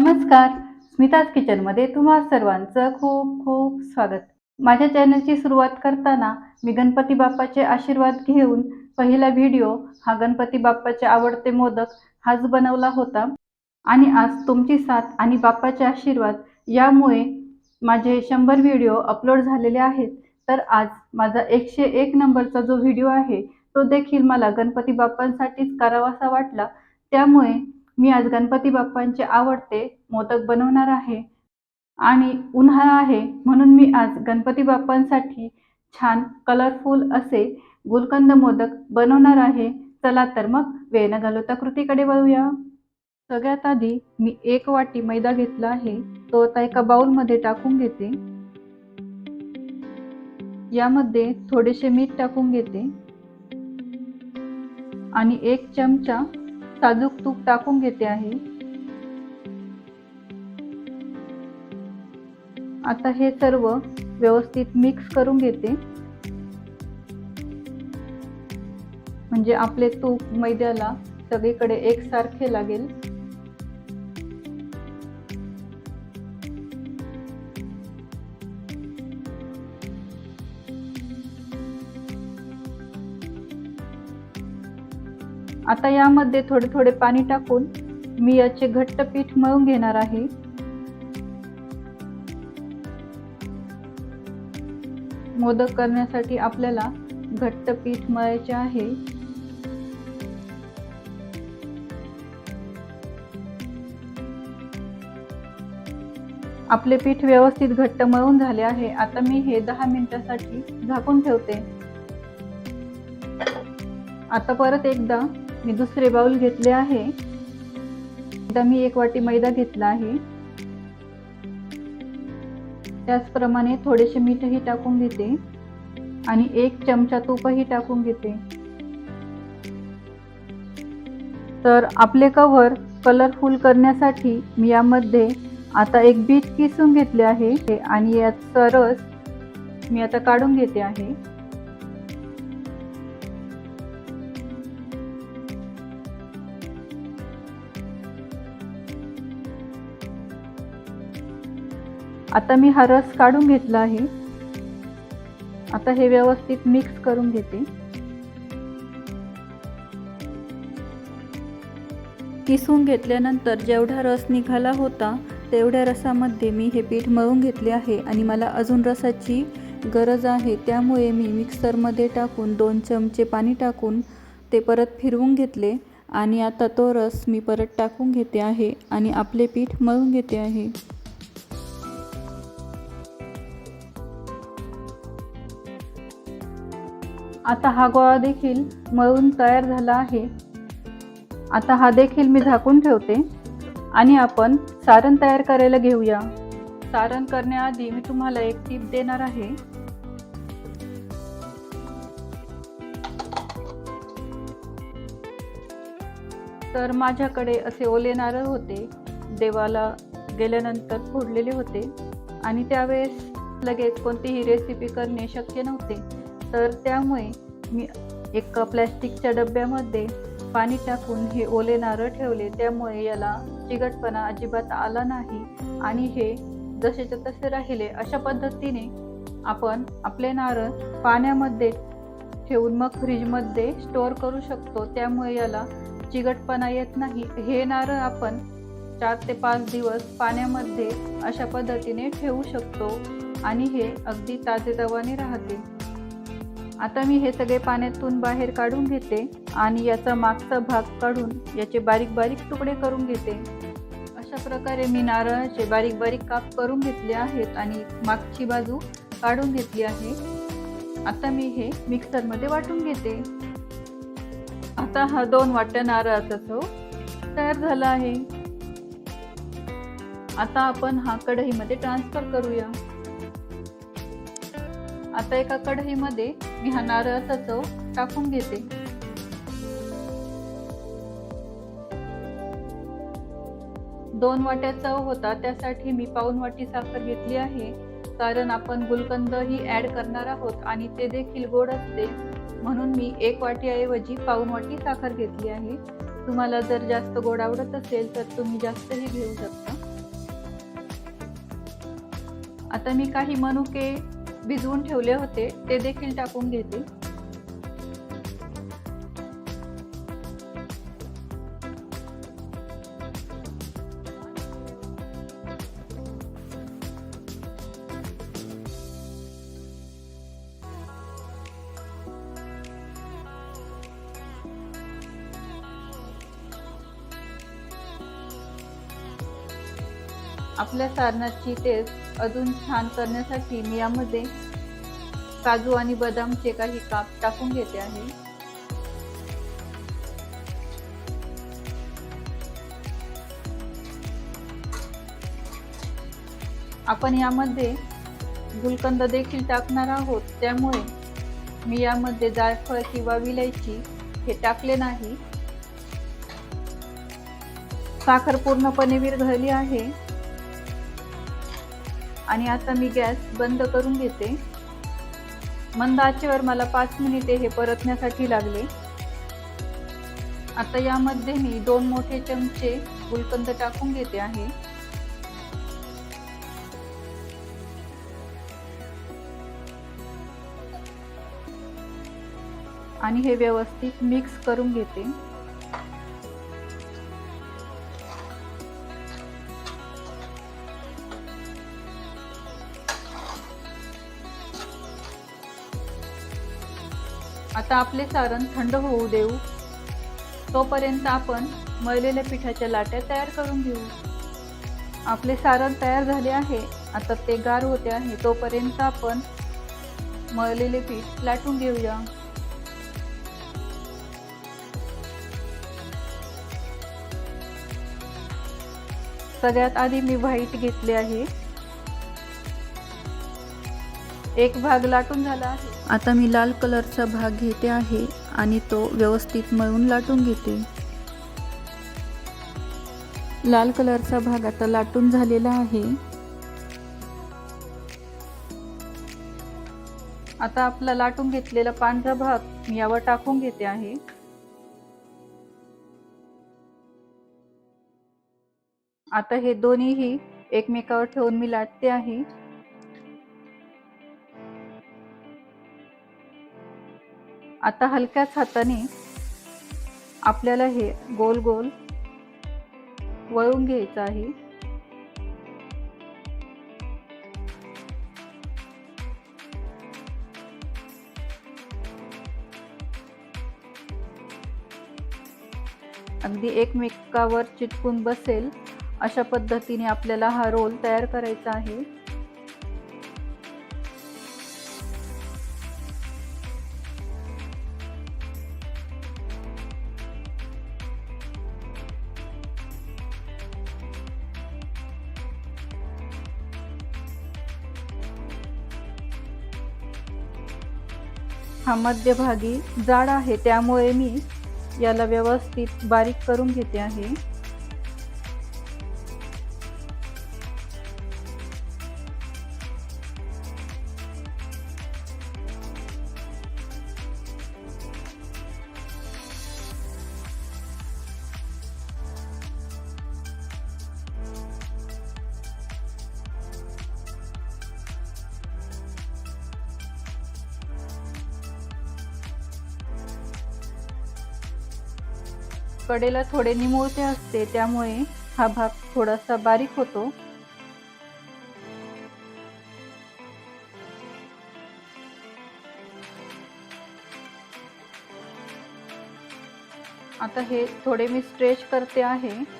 नमस्कार. स्मिताज किचनमध्ये तुम्हा सर्वांचं खूप खूप स्वागत. माझ्या चॅनलची सुरुवात करताना मी गणपती बाप्पाचे आशीर्वाद घेऊन पहिला व्हिडिओ हा गणपती बाप्पाचे आवडते मोदक हाच बनवला होता. आणि आज तुमची साथ आणि बाप्पाचे आशीर्वाद यामुळे माझे शंभर व्हिडिओ अपलोड झालेले आहेत. तर आज माझा एकशे एक नंबरचा जो व्हिडिओ आहे तो देखील मला गणपती बाप्पांसाठीच करावासा वाटला. त्यामुळे मी आज गणपती बाप्पांचे आवडते मोदक बनवणार आहे. आणि उन्हाळा आहे म्हणून मी आज गणपती बाप्पांसाठी छान कलरफुल असे गुलकंद मोदक बनवणार आहे. चला तर मग वेळ न घालवता कृतीकडे वळूया. सगळ्यात आधी मी एक वाटी मैदा घेतला आहे. तो आता एका बाउलमध्ये टाकून घेते. यामध्ये थोडेसे मीठ टाकून घेते. आणि एक चमचा साजूक तूप टाकून घेते आहे. आता हे सर्व व्यवस्थित मिक्स करून घेते. म्हणजे आपले तूप मैद्याला सगळीकडे एकसारखे लागेल. आता यामध्ये थोडे थोडे पाणी टाकून मी याचे घट्ट पीठ मळून घेणार आहे. मोदक करण्यासाठी आपल्याला घट्ट पीठ मळायचे आहे. आपले पीठ व्यवस्थित घट्ट मळून झाले आहे. आता मी हे दहा मिनिटासाठी झाकून ठेवते. आता परत एकदा मी दुसरे बाउल घेतले आहे. एकदा मी एक वाटी मैदा घेतला आहे. त्याचप्रमाणे थोडेसे मीठही टाकून घेते आणि एक चमचा तूपही टाकून घेते. तर आपले कव्हर कलरफुल करण्यासाठी मी यामध्ये आता एक बीट किसून घेतले आहे आणि याचा रस मी आता काढून घेते आहे. आता मी हा रस काढून घेतला आहे. आता हे व्यवस्थित मिक्स करून घेते. किसून घेतल्यानंतर जेवढा रस निघाला होता तेवढ्या रसामध्ये मी हे पीठ मळून घेतले आहे आणि मला अजून रसाची गरज आहे. त्यामुळे मी मिक्सरमध्ये टाकून दोन चमचे पाणी टाकून ते परत फिरवून घेतले आणि आता तो रस मी परत टाकून घेते आहे आणि आपले पीठ मळून घेते आहे. आता हा गोळा देखील मळून तयार झाला आहे. आता हा देखील मी झाकून ठेवते आणि आपण सारण तयार करायला घेऊया. सारण करण्याआधी मी तुम्हाला एक टीप देणार आहे. तर माझ्याकडे असे ओले नारळ होते देवाला गेल्यानंतर फोडलेले होते आणि त्यावेळेस लगेच कोणतीही रेसिपी करणे शक्य नव्हते. तर त्यामुळे मी एका प्लॅस्टिकच्या डब्यामध्ये पाणी टाकून हे ओले नारळ ठेवले. त्यामुळे याला चिकटपणा अजिबात आला नाही. आणि हे जसेच्या तसे राहिले अशा पद्धतीने आपण आपले नारळ पाण्यामध्ये ठेवून मग फ्रीजमध्ये स्टोअर करू शकतो. त्यामुळे याला चिकटपणा येत नाही. हे नारळ आपण चार ते पाच दिवस पाण्यामध्ये अशा पद्धतीने ठेवू शकतो. आणि हे अगदी ताजेतवाने राहते. आता मी हे सगळे पाण्यातून बाहेर काढून घेते आणि याचा मागचा भाग काढून याचे बारीक बारीक तुकडे करून घेते. अशा प्रकारे मी नारळाचे बारीक बारीक काप करून घेतले आहेत आणि मागची बाजू काढून घेतली आहे. आता मी हे मिक्सरमध्ये वाटून घेते. आता हा दोन वाट्या नारळाचा चव तयार झाला आहे. आता आपण हा कढईमध्ये ट्रान्सफर करूया. आता एका कढईमध्ये मी हा नारळाचा चव टाकून घेते. दोन वाट्या चव होता त्यासाठी मी पाऊन वाटी साखर घेतली आहे. कारण आपण गुलकंद ही ऍड करणार आहोत आणि ते देखील गोड असते. म्हणून मी एक वाटीऐवजी पाऊन वाटी साखर घेतली आहे. तुम्हाला जर जास्त गोड आवडत असेल तर तुम्ही जास्तही घेऊ शकता. आता मी काही मनुके भिजवून ठेवले होते ते देखील टाकून घेते आपल्या सारणाची टेस्ट अजून छान करण्यासाठी मी यामध्ये काजू आणि बदामचे काही काप टाकून घेते आहे. आपण यामध्ये गुलकंद देखील टाकणार आहोत. त्यामुळे मी यामध्ये जायफळ किंवा विलायची हे टाकले नाही. साखर पूर्णपणे विरघळली आहे. आणि आता मी गॅस बंद करून घेते. मंद आचेवर मला पाच मिनिटे हे परतण्यासाठी लागले. आता यामध्ये मी दोन मोठे चमचे गुलकंद टाकून घेते आहे. आणि हे व्यवस्थित मिक्स करून घेते. आता आपले सारण थंड होऊ देऊ. तोपर्यंत आपण मळलेल्या पिठाच्या लाट्या तयार करून घेऊ. आपले सारण तयार झाले आहे. आता ते गार होते आहे. तोपर्यंत आपण मळलेले पीठ लाटून घेऊया. सगळ्यात आधी मी व्हाईट घेतले आहे. एक भाग लाटून झाला आहे. आता मी लाल कलरचा भाग घेते आहे आणि तो व्यवस्थित मळून लाटून घेते. लाल कलरचा भाग आता लाटून झालेला आहे. आता आपला लाटून घेतलेला पांढरा भाग यावर टाकून घेते आहे. आता हे दोन्हीही एकमेकावर ठेवून मी लाटते आहे. आता हलक्याच हाताने आपल्याला हे गोल गोल वळून घ्यायचं आहे. अगदी एकमेकावर चिटकून बसेल अशा पद्धतीने आपल्याला हा रोल तयार करायचा आहे. हा मध्यभागी जाड आहे त्यामुळे मी याला व्यवस्थित बारीक करून घेते आहे. कडेला थोडे निमुळते असते त्यामुळे हा भाग थोडासा बारीक होतो. आता हे थोडे मी स्ट्रेच करते आहे.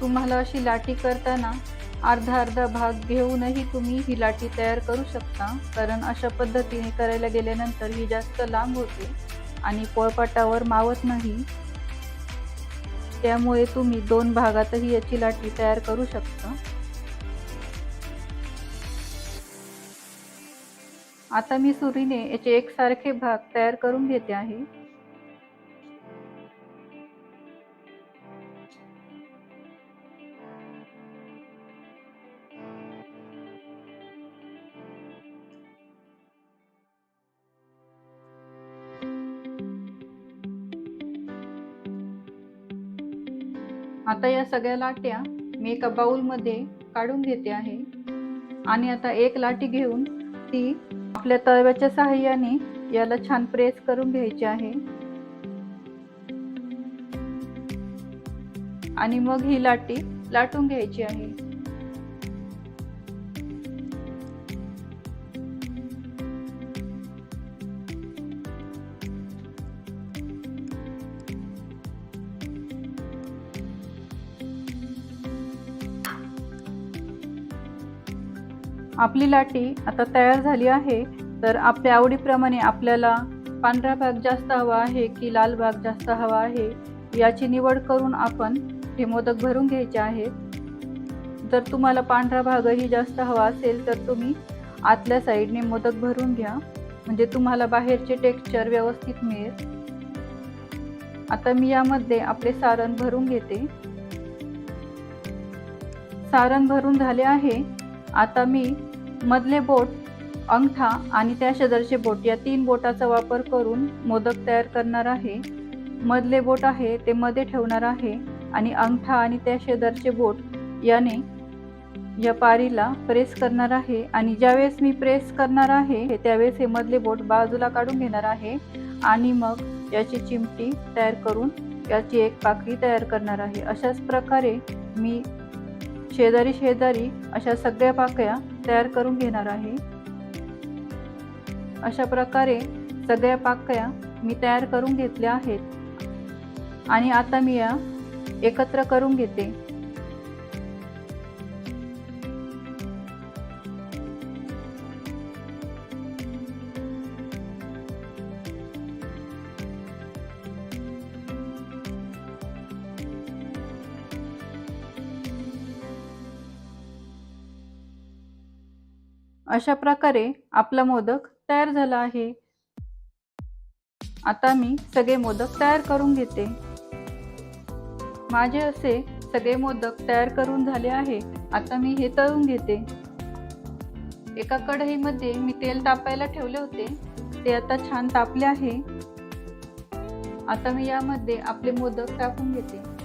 तुम्हाला अशी लाटी करताना अर्धा अर्धा भाग घेऊनही तुम्ही ही लाटी तयार करू शकता. कारण अशा पद्धतीने करायला गेल्यानंतर ही जास्त लांब होते आणि पोळपाटावर मावत नाही. त्यामुळे तुम्ही दोन भागातही याची लाटी तयार करू शकता. आता मी सुरीने याचे एकसारखे भाग तयार करून घेते आहे. आता या सगळ्या लाट्या मी एका बाऊलमध्ये काढून घेते आहे. आणि आता एक लाटी घेऊन ती आपल्या तव्याच्या सहाय्याने याला छान प्रेस करून घ्यायची आहे. आणि मग ही लाटी लाटून घ्यायची आहे. आपली लाटी आता तयार झाली आहे तर आपल्या आवडीप्रमाणे आपल्याला पांढरा भाग जास्त हवा आहे की लाल भाग जास्त हवा आहे याची निवड करून आपण हे मोदक भरून घ्यायचे आहेत. जर तुम्हाला पांढरा भागही जास्त हवा असेल तर तुम्ही आतल्या साईडने मोदक भरून घ्या. म्हणजे तुम्हाला बाहेरचे टेक्स्चर व्यवस्थित मिळेल. आता मी यामध्ये आपले सारण भरून घेते. सारण भरून झाले आहे. आता मी मधले बोट अंगठा आणि त्या शेजारचे बोट या तीन बोटाचा वापर करून मोदक तयार करणार आहे. मधले बोट आहे ते मध्ये ठेवणार आहे आणि अंगठा आणि त्या शेजारचे बोट याने या पारीला प्रेस करणार आहे आणि ज्यावेळेस मी प्रेस करणार आहे त्यावेळेस हे मधले बोट बाजूला काढून घेणार आहे आणि मग याची चिमटी तयार करून याची एक पाकळी तयार करणार आहे. अशाच प्रकारे मी शेजारी शेजारी अशा सगळ्या पाकळ्या तयार करून घेणार आहे. अशा प्रकारे सगळ्या पाकळ्या मी तयार करून घेतल्या आहेत. आणि आता मी या एकत्र करून घेते. अशा प्रकारे आपला मोदक तयार झाला आहे. आता मी सगळे मोदक तयार करून घेते. माझे असे सगळे मोदक तयार करून झाले आहे. आता मी हे तळून घेते. एका कढईमध्ये मी तेल तापायला ठेवले होते. ते आता छान तापले आहे. आता मी यामध्ये आपले मोदक टाकून घेते.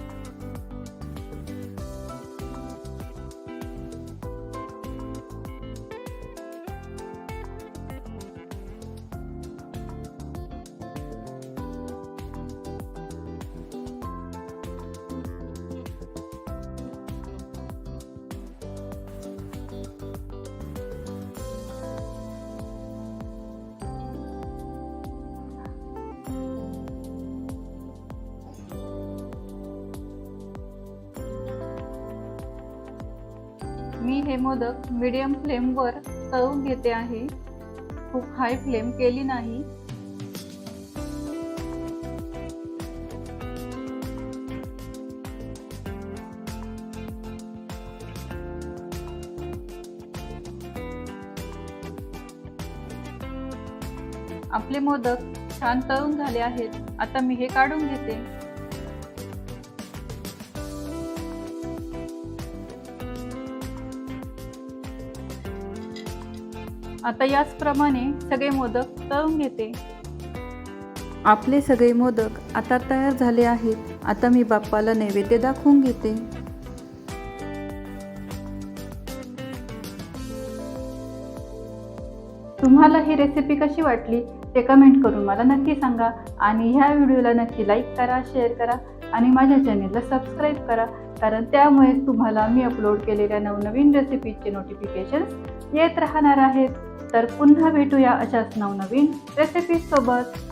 हे मोदक मीडियम फ्लेमवर तळून घेते आहे. खूप हाय फ्लेम केली नाही. आपले मोदक छान तळून झाले आहेत. आता मी हे काढून घेते. आता याचप्रमाणे सगळे मोदक तळून घेते. आपले सगळे मोदक आता तयार झाले आहेत. आता मी बाप्पाला नैवेद्य दाखवून घेते. तुम्हाला ही रेसिपी कशी वाटली ते कमेंट करून मला नक्की सांगा आणि ह्या व्हिडिओला नक्की लाईक करा शेअर करा आणि माझ्या चॅनेलला सबस्क्राईब करा. कारण त्यामुळेच तुम्हाला मी अपलोड केलेल्या नवनवीन रेसिपीचे नोटिफिकेशन्स येत राहणार आहेत. तर पुन्हा भेटूया अशाच नवनवीन रेसिपीजसोबत